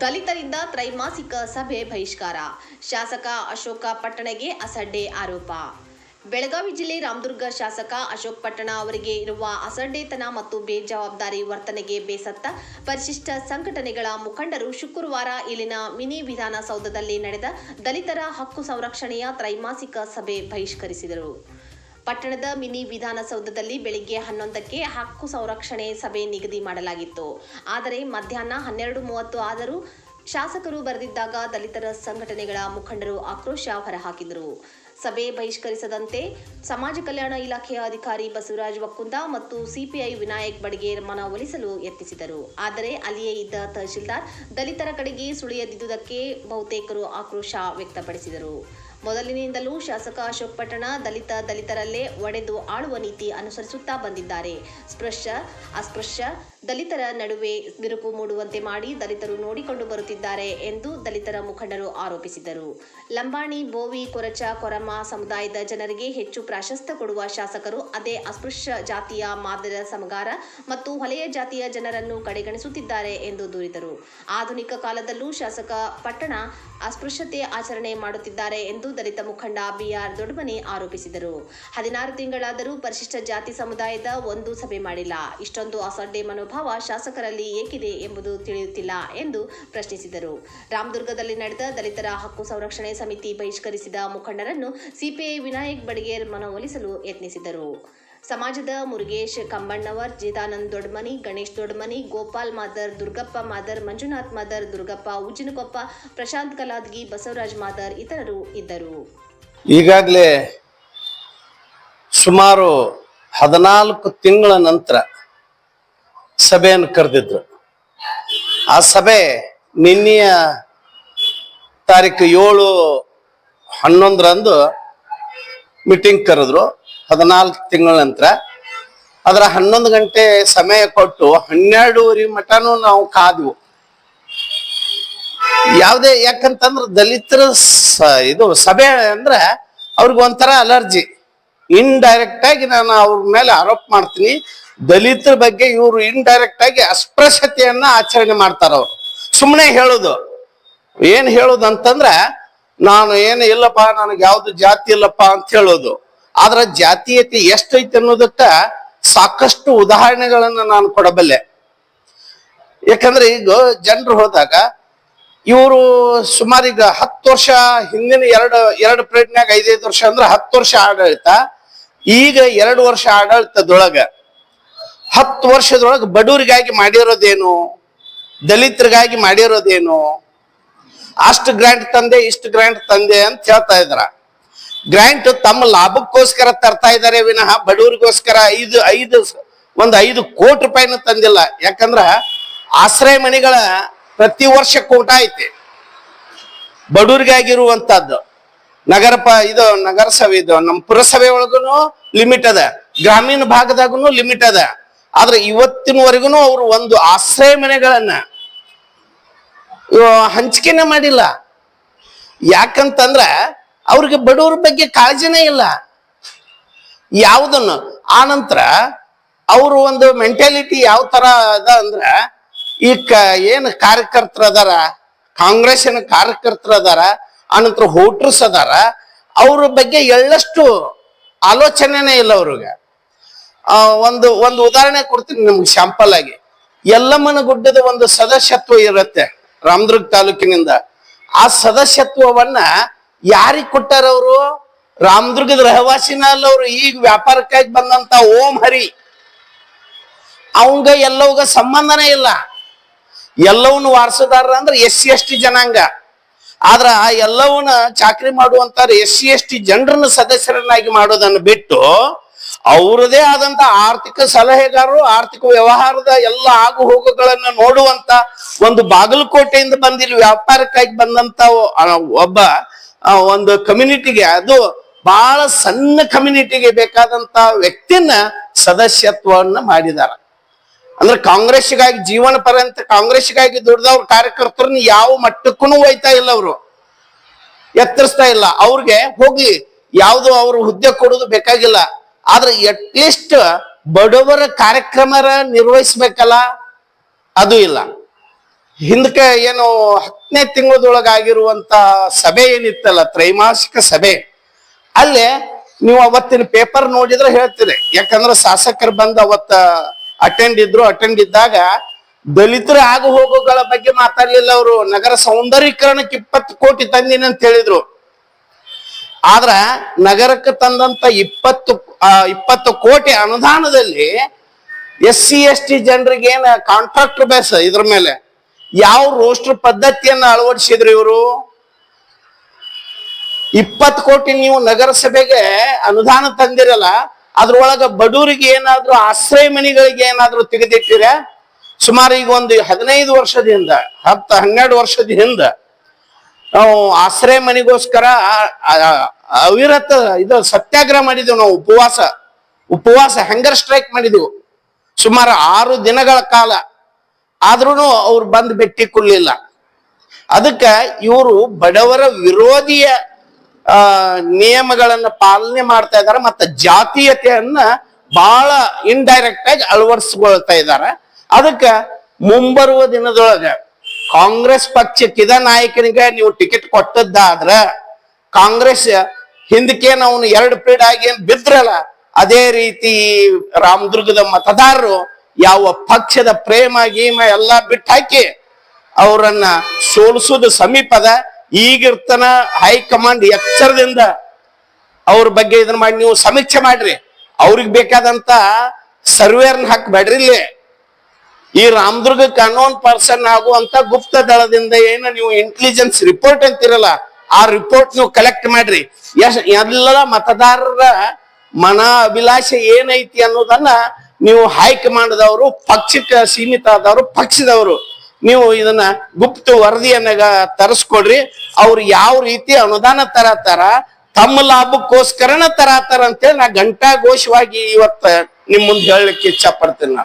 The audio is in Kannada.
ದಲಿತರಿಂದ ತ್ರೈಮಾಸಿಕ ಸಭೆ ಬಹಿಷ್ಕಾರ. ಶಾಸಕ ಅಶೋಕ ಪಟ್ಟಣಗೆ ಅಸಡ್ಡೆ ಆರೋಪ. ಬೆಳಗಾವಿ ಜಿಲ್ಲೆ ರಾಮದುರ್ಗ ಶಾಸಕ ಅಶೋಕ್ ಪಟ್ಟಣ ಅವರಿಗೆ ಇರುವ ಅಸಡ್ಡೆತನ ಮತ್ತು ಬೇಜವಾಬ್ದಾರಿ ವರ್ತನೆಗೆ ಬೇಸತ್ತ ಪರಿಶಿಷ್ಟ ಸಂಘಟನೆಗಳ ಮುಖಂಡರು ಶುಕ್ರವಾರ ಇಲ್ಲಿನ ಮಿನಿ ವಿಧಾನಸೌಧದಲ್ಲಿ ನಡೆದ ದಲಿತರ ಹಕ್ಕು ಸಂರಕ್ಷಣೆಯ ತ್ರೈಮಾಸಿಕ ಸಭೆ ಬಹಿಷ್ಕರಿಸಿದರು. ಪಟ್ಟಣದ ಮಿನಿ ವಿಧಾನಸೌಧದಲ್ಲಿ ಬೆಳಿಗ್ಗೆ ಹನ್ನೊಂದಕ್ಕೆ ಹಕ್ಕು ಸಂರಕ್ಷಣೆ ಸಭೆ ನಿಗದಿ ಮಾಡಲಾಗಿತ್ತು. ಆದರೆ ಮಧ್ಯಾಹ್ನ ಹನ್ನೆರಡು ಮೂವತ್ತು ಆದರೂ ಶಾಸಕರು ಬರೆದಿದ್ದಾಗ ದಲಿತರ ಸಂಘಟನೆಗಳ ಮುಖಂಡರು ಆಕ್ರೋಶ ಹೊರಹಾಕಿದರು. ಸಭೆ ಬಹಿಷ್ಕರಿಸದಂತೆ ಸಮಾಜ ಕಲ್ಯಾಣ ಇಲಾಖೆಯ ಅಧಿಕಾರಿ ಬಸವರಾಜ್ ಒಕ್ಕುಂದ ಮತ್ತು ಸಿಪಿಐ ವಿನಾಯಕ್ ಬಡಿಗೆ ಮನವೊಲಿಸಲು ಯತ್ನಿಸಿದರು. ಆದರೆ ಅಲ್ಲಿಯೇ ಇದ್ದ ತಹಶೀಲ್ದಾರ್ ದಲಿತರ ಕಡೆಗೆ ಸುಳಿಯದಿದ್ದುದಕ್ಕೆ ಬಹುತೇಕರು ಆಕ್ರೋಶ ವ್ಯಕ್ತಪಡಿಸಿದರು. ಮೊದಲಿನಿಂದಲೂ ಶಾಸಕ ಅಶೋಕ್ ಪಟ್ಟಣ ದಲಿತ ದಲಿತರಲ್ಲೇ ಒಡೆದು ಆಳುವ ನೀತಿ ಅನುಸರಿಸುತ್ತಾ ಬಂದಿದ್ದಾರೆ. ಸ್ಪೃಶ್ಯ, ಅಸ್ಪೃಶ್ಯ, ದಲಿತರ ನಡುವೆ ಬಿರುಕು ಮೂಡುವಂತೆ ಮಾಡಿ ದಲಿತರು ನೋಡಿಕೊಂಡು ಬರುತ್ತಿದ್ದಾರೆ ಎಂದು ದಲಿತರ ಮುಖಂಡರು ಆರೋಪಿಸಿದರು ಲಂಬಾಣಿ, ಬೋವಿ, ಕೊರಚ, ಕೊರಮ ಸಮುದಾಯದ ಜನರಿಗೆ ಹೆಚ್ಚು ಪ್ರಾಶಸ್ತ್ಯ ಕೊಡುವ ಶಾಸಕರು ಅದೇ ಅಸ್ಪೃಶ್ಯ ಜಾತಿಯ ಮಾದರ ಸಮಗಾರ ಮತ್ತು ಹೊಲೆಯ ಜಾತಿಯ ಜನರನ್ನು ಕಡೆಗಣಿಸುತ್ತಿದ್ದಾರೆ ಎಂದು ದೂರಿದರು. ಆಧುನಿಕ ಕಾಲದಲ್ಲೂ ಶಾಸಕ ಪಟ್ಟಣ ಅಸ್ಪೃಶ್ಯತೆ ಆಚರಣೆ ಮಾಡುತ್ತಿದ್ದಾರೆ ಎಂದು ದಲಿತ ಮುಖಂಡ ಬಿಆರ್ ದೊಡ್ಡಮನಿ ಆರೋಪಿಸಿದರು. ಹದಿನಾರು ತಿಂಗಳಾದರೂ ಪರಿಶಿಷ್ಟ ಜಾತಿ ಸಮುದಾಯದ ಒಂದು ಸಭೆ ಮಾಡಿಲ್ಲ. ಇಷ್ಟೊಂದು ಅಸಡ್ಡೆ ಮನೋಭಾವ ಶಾಸಕರಲ್ಲಿ ಏಕಿದೆ ಎಂಬುದು ತಿಳಿಯುತ್ತಿಲ್ಲ ಎಂದು ಪ್ರಶ್ನಿಸಿದರು. ರಾಮದುರ್ಗದಲ್ಲಿ ನಡೆದ ದಲಿತರ ಹಕ್ಕು ಸಂರಕ್ಷಣೆ ಸಮಿತಿ ಬಹಿಷ್ಕರಿಸಿದ ಮುಖಂಡರನ್ನು ಸಿಪಿಐ ವಿನಾಯಕ್ ಬಡಿಗೇರ್ ಮನವೊಲಿಸಲು ಯತ್ನಿಸಿದರು. ಸಮಾಜದ ಮುರುಗೇಶ್ ಕಂಬಣ್ಣವರ್ ಜಿದಾನಂದ್ ದೊಡ್ಮನಿ ಗಣೇಶ್ ದೊಡ್ಮನಿ ಗೋಪಾಲ್ ಮಾದರ್, ದುರ್ಗಪ್ಪ ಮಾದರ್, ಮಂಜುನಾಥ್ ಮಾದರ್, ದುರ್ಗಪ್ಪ ಉಜ್ಜಿನಕೊಪ್ಪ, ಪ್ರಶಾಂತ್ ಕಲಾದ್ಗಿ, ಬಸವರಾಜ್ ಮಾದರ್ ಇತರರು ಇದ್ದರು. ಈಗಾಗಲೇ ಸುಮಾರು ಹದಿನಾಲ್ಕು ತಿಂಗಳ ನಂತರ ಸಭೆಯನ್ನು ಕರೆದಿದ್ರು. ಆ ಸಭೆ ನಿನ್ನೆಯ ತಾರೀಕು ಏಳು ಹನ್ನೊಂದರಂದು ಮೀಟಿಂಗ್ ಕರೆದ್ರು. ಹದಿನಾಲ್ಕು ತಿಂಗಳ ನಂತರ ಅದರ ಹನ್ನೊಂದು ಗಂಟೆ ಸಮಯ ಕೊಟ್ಟು ಹನ್ನೆರಡೂವರೆ ಮಟನೂ ನಾವು ಕಾದ್ವು. ಯಾವುದೇ ಯಾಕಂತಂದ್ರೆ ದಲಿತರ ಇದು ಸಭೆ ಅಂದ್ರೆ ಅವ್ರಿಗೆ ಒಂಥರ ಅಲರ್ಜಿ. ಇಂಡೈರೆಕ್ಟ್ ಆಗಿ ನಾನು ಅವ್ರ ಮೇಲೆ ಆರೋಪ ಮಾಡ್ತೀನಿ. ದಲಿತರ ಬಗ್ಗೆ ಇವರು ಇಂಡೈರೆಕ್ಟ್ ಆಗಿ ಅಸ್ಪೃಶ್ಯತೆಯನ್ನ ಆಚರಣೆ ಮಾಡ್ತಾರ ಅವ್ರು. ಸುಮ್ಮನೆ ಹೇಳೋದು. ಏನ್ ಹೇಳುದು ಅಂತಂದ್ರೆ ನಾನು ಏನು ಇಲ್ಲಪ್ಪ, ನನಗೆ ಯಾವ್ದು ಜಾತಿ ಇಲ್ಲಪ್ಪ ಅಂತ ಹೇಳೋದು. ಆದ್ರ ಜಾತೀಯತೆ ಎಷ್ಟೈತೆ ಅನ್ನೋದಕ್ಕ ಸಾಕಷ್ಟು ಉದಾಹರಣೆಗಳನ್ನ ನಾನು ಕೊಡಬಲ್ಲೆ. ಯಾಕಂದ್ರೆ ಈಗ ಜನರು ಹೋದಾಗ ಇವರು ಸುಮಾರು ಈಗ ಹತ್ತು ವರ್ಷ ಹಿಂದಿನ ಎರಡು ಎರಡು ಪ್ಲೇಟ್ನ್ಯಾಗ ಐದೈದು ವರ್ಷ ಅಂದ್ರೆ ಹತ್ತು ವರ್ಷ ಆಡಳಿತ, ಈಗ ಎರಡು ವರ್ಷ ಆಡಳಿತದೊಳಗ ಹತ್ತು ವರ್ಷದೊಳಗೆ ಬಡವರಿಗಾಗಿ ಮಾಡಿರೋದೇನು? ದಲಿತರಿಗಾಗಿ ಮಾಡಿರೋದೇನು? ಅಷ್ಟು ಗ್ರಾಂಟ್ ತಂದೆ, ಇಷ್ಟು ಗ್ರಾಂಟ್ ತಂದೆ ಅಂತ ಹೇಳ್ತಾ ಇದ್ರ. ಗ್ರಾಂಟ್ ತಮ್ಮ ಲಾಭಕ್ಕೋಸ್ಕರ ತರ್ತಾ ಇದ್ದಾರೆ ವಿನಃ ಬಡವರಿಗೋಸ್ಕರ ಐದು ಐದು, ಒಂದು ಐದು ಕೋಟಿ ರೂಪಾಯಿನ ತಂದಿಲ್ಲ. ಯಾಕಂದ್ರ ಆಶ್ರಯ ಮನೆಗಳ ಪ್ರತಿ ವರ್ಷ ಕೋಟ ಐತಿ. ಬಡವರಿಗಾಗಿರುವಂತಹದ್ದು ನಗರ ಪ, ಇದು ನಗರಸಭೆ, ಇದು ನಮ್ಮ ಪುರಸಭೆ ಒಳಗೂ ಲಿಮಿಟ್ ಅದ. ಗ್ರಾಮೀಣ ಭಾಗದಾಗೂ ಲಿಮಿಟ್ ಅದ. ಆದ್ರೆ ಇವತ್ತಿನವರೆಗೂ ಅವರು ಒಂದು ಆಶ್ರಯ ಮನೆಗಳನ್ನ ಹಂಚಿಕೆನೆ ಮಾಡಿಲ್ಲ. ಯಾಕಂತಂದ್ರ ಅವ್ರಿಗೆ ಬಡವರ ಬಗ್ಗೆ ಕಾಳಜಿನೇ ಇಲ್ಲ. ಯಾವುದನ್ನು? ಆ ನಂತರ ಅವರು ಒಂದು ಮೆಂಟಾಲಿಟಿ ಯಾವ ತರ ಅದ ಅಂದ್ರ, ಈ ಕ ಏನು ಕಾರ್ಯಕರ್ತರು ಅದಾರ ಕಾಂಗ್ರೆಸ್ಸಿನ ಅದಾರ, ಆನಂತರ ಹೋಟ್ರಸ್ ಅದಾರ, ಅವ್ರ ಬಗ್ಗೆ ಎಳ್ಳಷ್ಟು ಆಲೋಚನೆನೇ ಇಲ್ಲ ಅವ್ರಿಗೆ. ಒಂದು ಒಂದು ಉದಾಹರಣೆ ಕೊಡ್ತೀನಿ ನಿಮ್ಗೆ ಶಾಂಪಲ್ ಆಗಿ. ಯಲ್ಲಮ್ಮನ ಗುಡ್ಡದ ಒಂದು ಸದಸ್ಯತ್ವ ಇರುತ್ತೆ ರಾಮದುರ್ಗ ತಾಲೂಕಿನಿಂದ. ಆ ಸದಸ್ಯತ್ವವನ್ನ ಯಾರಿಗ್ ಕೊಟ್ಟಾರ ಅವರು? ರಾಮದುರ್ಗದ ರಹವಾಸಿನ ಅಲ್ಲ ಅವ್ರು. ಈಗ ವ್ಯಾಪಾರಕ್ಕಾಗಿ ಬಂದಂತ ಓಂ ಹರಿ. ಅವಂಗ ಎಲ್ಲವಗ ಸಂಬಂಧನೇ ಇಲ್ಲ. ಎಲ್ಲವನ್ನ ವಾರಸುದಾರರ ಅಂದ್ರೆ ಎಸ್ ಸಿ ಎಸ್ ಟಿ ಜನಾಂಗ. ಆದ್ರ ಎಲ್ಲವನ್ನ ಚಾಕ್ರಿ ಮಾಡುವಂತ ಎಸ್ ಸಿ ಎಸ್ ಟಿ ಜನರನ್ನ ಸದಸ್ಯರನ್ನಾಗಿ ಮಾಡೋದನ್ನ ಬಿಟ್ಟು ಅವರದೇ ಆದಂತ ಆರ್ಥಿಕ ಸಲಹೆಗಾರರು, ಆರ್ಥಿಕ ವ್ಯವಹಾರದ ಎಲ್ಲ ಆಗು ಹೋಗುಗಳನ್ನ ನೋಡುವಂತ ಒಂದು ಬಾಗಲಕೋಟೆಯಿಂದ ಬಂದಿಲ್ಲಿ ವ್ಯಾಪಾರಕ್ಕಾಗಿ ಬಂದಂತ ಒಬ್ಬ ಒಂದು ಕಮ್ಯುನಿಟಿಗೆ ಅದು ಬಹಳ ಸಣ್ಣ ಕಮ್ಯುನಿಟಿಗೆ ಬೇಕಾದಂತ ವ್ಯಕ್ತಿನ ಸದಸ್ಯತ್ವವನ್ನ ಮಾಡಿದಾರ. ಅಂದ್ರೆ ಕಾಂಗ್ರೆಸ್ಗಾಗಿ ಜೀವನ ಪರ್ಯಂತ ಕಾಂಗ್ರೆಸ್ಗಾಗಿ ದುಡ್ದವ್ರ ಕಾರ್ಯಕರ್ತರನ್ನ ಯಾವ ಮಟ್ಟಕ್ಕೂ ಒಯ್ತಾ ಇಲ್ಲ ಅವರು. ಎತ್ತರಿಸ್ತಾ ಇಲ್ಲ. ಅವ್ರಿಗೆ ಹೋಗಿ ಯಾವುದು ಅವರು ಹುದ್ದೆ ಕೊಡೋದು ಬೇಕಾಗಿಲ್ಲ. ಆದ್ರೆ ಅಟ್ಲೀಸ್ಟ್ ಬಡವರ ಕಾರ್ಯಕ್ರಮ ನಿರ್ವಹಿಸ್ಬೇಕಲ್ಲ, ಅದು ಇಲ್ಲ. ಹಿಂದಕ್ಕೆ ಏನು ಹತ್ತನೇ ತಿಂಗಳದೊಳಗಾಗಿರುವಂತ ಸಭೆ ಏನಿತ್ತಲ್ಲ, ತ್ರೈಮಾಸಿಕ ಸಭೆ, ಅಲ್ಲೇ ನೀವು ಅವತ್ತಿನ ಪೇಪರ್ ನೋಡಿದ್ರೆ ಹೇಳ್ತೀರಿ. ಯಾಕಂದ್ರೆ ಶಾಸಕರು ಬಂದು ಅವತ್ತ ಅಟೆಂಡ್ ಇದ್ರು ಅಟೆಂಡ್ ಇದ್ದಾಗ ದಲಿತರ ಆಗು ಹೋಗುಗಳ ಬಗ್ಗೆ ಮಾತಾಡ್ಲಿಲ್ಲ ಅವರು. ನಗರ ಸೌಂದರ್ಯೀಕರಣಕ್ಕೆ ಇಪ್ಪತ್ತು ಕೋಟಿ ತಂದಿನ ಅಂತ ಹೇಳಿದ್ರು. ಆದ್ರ ನಗರಕ್ಕೆ ತಂದಂತ ಇಪ್ಪತ್ತು ಇಪ್ಪತ್ತು ಕೋಟಿ ಅನುದಾನದಲ್ಲಿ ಎಸ್ ಸಿ ಎಸ್ ಟಿ ಜನರಿಗೆ ಏನ ಕಾಂಟ್ರಾಕ್ಟರ್ ಬೇಸ್ ಇದ್ರ ಮೇಲೆ? ಯಾವ ರೋಸ್ಟರ್ ಪದ್ಧತಿಯನ್ನ ಅಳವಡಿಸಿದ್ರು ಇವರು? ಇಪ್ಪತ್ತು ಕೋಟಿ ನೀವು ನಗರಸಭೆಗೆ ಅನುದಾನ ತಂದಿರಲ್ಲ, ಅದ್ರೊಳಗ ಬಡವರಿಗೆ ಏನಾದ್ರೂ ಆಶ್ರಯ ಮನೆಗಳಿಗೆ ಏನಾದ್ರೂ ತೆಗೆದಿಟ್ಟಿರ? ಸುಮಾರು ಈಗ ಒಂದು ಹದಿನೈದು ವರ್ಷದಿಂದ, ಹತ್ತು ಹನ್ನೆರಡು ವರ್ಷದ ಹಿಂದ ನಾವು ಆಶ್ರಯ ಮನೆಗೋಸ್ಕರ ಅವಿರತ ಇದು ಸತ್ಯಾಗ್ರಹ ಮಾಡಿದೆವು ನಾವು, ಉಪವಾಸ. ಉಪವಾಸ ಹೆಂಗರ್ ಸ್ಟ್ರೈಕ್ ಮಾಡಿದೆವು. ಸುಮಾರು ಆರು ದಿನಗಳ ಕಾಲ. ಆದ್ರೂ ಅವ್ರು ಬಂದು ಬೆಟ್ಟಿ ಕೊಡ್ಲಿಲ್ಲ. ಅದಕ್ಕ ಇವರು ಬಡವರ ವಿರೋಧಿಯ ನಿಯಮಗಳನ್ನ ಪಾಲನೆ ಮಾಡ್ತಾ ಇದ್ದಾರೆ ಮತ್ತೆ ಜಾತೀಯತೆಯನ್ನ ಬಹಳ ಇಂಡೈರೆಕ್ಟ್ ಆಗಿ ಅಳವಡಿಸ್ಕೊಳ್ತಾ ಇದ್ದಾರೆ ಅದಕ್ಕ ಮುಂಬರುವ ದಿನದೊಳಗ ಕಾಂಗ್ರೆಸ್ ಪಕ್ಷ ಕಿದ ನಾಯಕನಿಗೆ ನೀವು ಟಿಕೆಟ್ ಕೊಟ್ಟದ್ದಾದ್ರ, ಕಾಂಗ್ರೆಸ್ ಹಿಂದಕ್ಕೆ ನಾವು ಎರಡು ಪೀಡ್ ಆಗಿ ಬಿದ್ರಲ್ಲ, ಅದೇ ರೀತಿ ರಾಮದುರ್ಗದ ಮತದಾರರು ಯಾವ ಪಕ್ಷದ ಪ್ರೇಮ ಗೀಮ ಎಲ್ಲ ಬಿಟ್ಟು ಹಾಕಿ ಅವರನ್ನ ಸೋಲಿಸೋದು ಸಮೀಪದ ಈಗಿರ್ತನ ಹೈಕಮಾಂಡ್ ಎಚ್ಚರದಿಂದ ಅವ್ರ ಬಗ್ಗೆ ಇದನ್ನ ಮಾಡಿ ನೀವು ಸಮೀಕ್ಷೆ ಮಾಡ್ರಿ. ಅವ್ರಿಗೆ ಬೇಕಾದಂತ ಸರ್ವೇರ್ನ ಹಾಕ್ಬೇಡ್ರಿ ಇಲ್ಲಿ. ಈ ರಾಮದುರ್ಗ ಕಾನೂನ್ ಪರ್ಸನ್ ಆಗುವಂತ ಗುಪ್ತ ದಳದಿಂದ ಏನು ನೀವು ಇಂಟೆಲಿಜೆನ್ಸ್ ರಿಪೋರ್ಟ್ ಅಂತಿರಲ್ಲ, ಆ ರಿಪೋರ್ಟ್ ನೀವು ಕಲೆಕ್ಟ್ ಮಾಡ್ರಿ. ಎಲ್ಲ ಮತದಾರರ ಮನ ಅಭಿಲಾಷೆ ಏನೈತಿ ಅನ್ನೋದನ್ನ ನೀವು ಹೈಕಮಾಂಡ್ದವರು ಪಕ್ಷಕ್ಕೆ ಸೀಮಿತ ಆದವರು, ಪಕ್ಷದವರು. ನೀವು ಇದನ್ನ ಗುಪ್ತ ವರದಿಯನ್ನ ತರಿಸ್ಕೊಡ್ರಿ. ಅವ್ರು ಯಾವ ರೀತಿ ಅನುದಾನ ತರತಾರ, ತಮ್ಮ ಲಾಭಕ್ಕೋಸ್ಕರನ ತರಾತಾರ ಅಂತೇಳಿ ನಾ ಘಂಟಾ ಘೋಷವಾಗಿ ಇವತ್ತ ನಿಮ್ ಮುಂದೆ ಹೇಳಲಿಕ್ಕೆ ಇಚ್ಛಾ ಪಡ್ತೀನಿ ನಾ